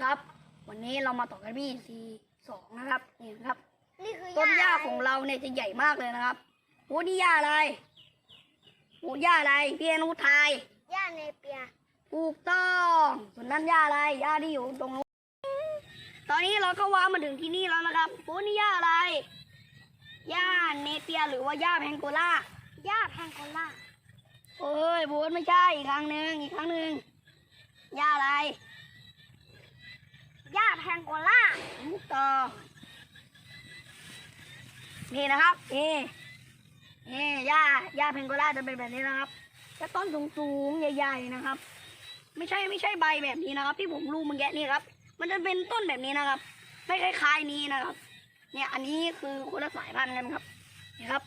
ครับ วันนี้เรามาต่อกันที่ซีสองนะครับนี่นะครับนี่คือต้นหญ้าของเราเนี่ยจะใหญ่มากเลยนะครับโอ้นี่หญ้าอะไรโอ้หญ้าอะไรพี่อนุทายหญ้าเนเปียถูกต้องส่วนนั้นหญ้าอะไรหญ้าที่อยู่ตรงนู้นตอนนี้เราก็ว้ามาถึงที่นี่แล้วนะครับโอ้นี่หญ้าอะไรหญ้าเนเปียหรือว่าหญ้าแพงโกล่าหญ้าแพงโกล่าเอ้ยบูธไม่ใช่อีกครั้งหนึ่งอีกครั้งหนึ่งหญ้าอะไร หญ้าแพงโกล่า ถูก ต้อนี่นะครับ นี่ นี่หญ้าหญ้าเพนโกล่าจะเป็นแบบนี้นะครับจะต้นสูงๆ ใหญ่ ๆ นะครับ ไม่ใช่ไม่ใช่ใบแบบนี้นะครับ ที่ผมรูปเมื่อกี้นี่ครับ มันจะเป็นต้นแบบนี้นะครับ ไม่คล้ายๆนี้นะครับ เนี่ยอันนี้คือคนละสายพันธุ์กันครับนี่ครับ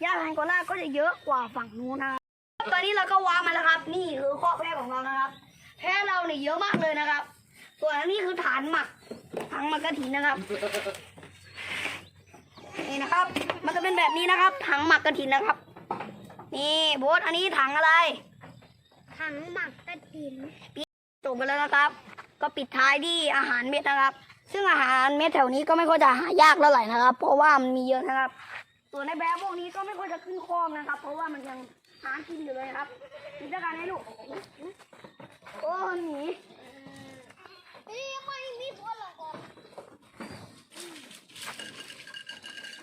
หญ้าเพนโกล่าก็จะเยอะกว่าฝั่งนู้นนะครับตอนนี้เราก็วางมาแล้วครับ นี่คือข้อแพะของเรานะครับ แพะเราเนี่ยเยอะมากเลยนะครับ ส่วนอันนี้คือฐานหมักถังหมักกระถินนะครับ นี่นะครับ มันจะเป็นแบบนี้นะครับ ถังหมักกระถินนะครับ นี่โบสอันนี้ถังอะไร ถังหมักกระถินจบไปแล้วนะครับ ก็ปิดท้ายที่อาหารเม็ดนะครับ ซึ่งอาหารเม็ดแถวนี้ก็ไม่ค่อยจะหายากเท่าไหร่นะครับ เพราะว่ามันมีเยอะนะครับ ส่วนในแบบพวกนี้ก็ไม่ค่อยจะขึ้นคลองนะครับ เพราะว่ามันยังหากินอยู่เลยครับกินด้วยกันให้ลูกโอ้หนี นี่ไม่มีพวกหรอก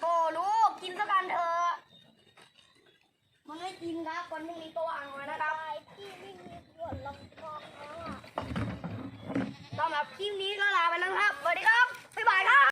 โอ้ลู กกินสักกันเถอะมันไม่กินครับวันพรุ่งนี้ก็วางไว้นะครับไอ้ที่ไม่มีพวกลำคองแล้วอะ สำหรับคลิปนี้ก็ลาไปแล้วนะครับ สวัสดีครับ บ๊ายบายครับ